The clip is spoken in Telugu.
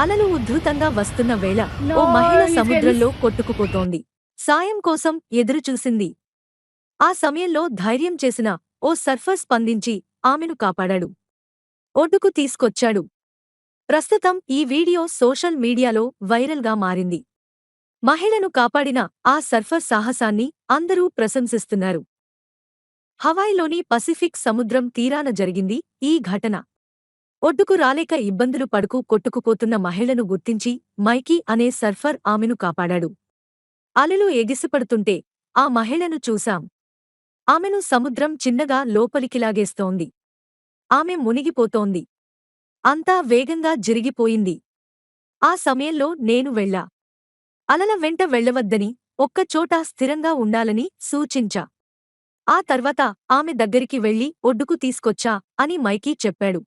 అలలు ఉద్ధృతంగా వస్తున్న వేళ ఓ మహిళ సముద్రంలో కొట్టుకుపోతోంది. సాయం కోసం ఎదురుచూసింది ఆ సమయంలో ధైర్యం చేసిన ఓ సర్ఫర్ స్పందించి ఆమెను కాపాడాడు. ఒడ్డుకు తీసుకొచ్చాడు. ప్రస్తుతం ఈ వీడియో సోషల్ మీడియాలో వైరల్గా మారింది. మహిళను కాపాడిన ఆ సర్ఫర్ సాహసాన్ని అందరూ ప్రశంసిస్తున్నారు. హవాయిలోని పసిఫిక్ సముద్రం తీరాన జరిగింది ఈ ఘటన. ఒడ్డుకు రాలేక ఇబ్బందులు పడుకు కొట్టుకుపోతున్న మహిళను గుర్తించి మైకీ అనే సర్ఫర్ ఆమెను కాపాడాడు. అలలు ఎగిసిపడుతుంటే ఆ మహిళను చూశాం. ఆమెను సముద్రం చిన్నగా లోపలికిలాగేస్తోంది ఆమె మునిగిపోతోంది. అంతా వేగంగా జరిగిపోయింది. ఆ సమయంలో నేను వెళ్ళా. అలల వెంట వెళ్ళవద్దని ఒక్కచోట స్థిరంగా ఉండాలని సూచించా. ఆ తర్వాత ఆమె దగ్గరికి వెళ్ళి ఒడ్డుకు తీసుకొచ్చా అని మైకీ చెప్పాడు.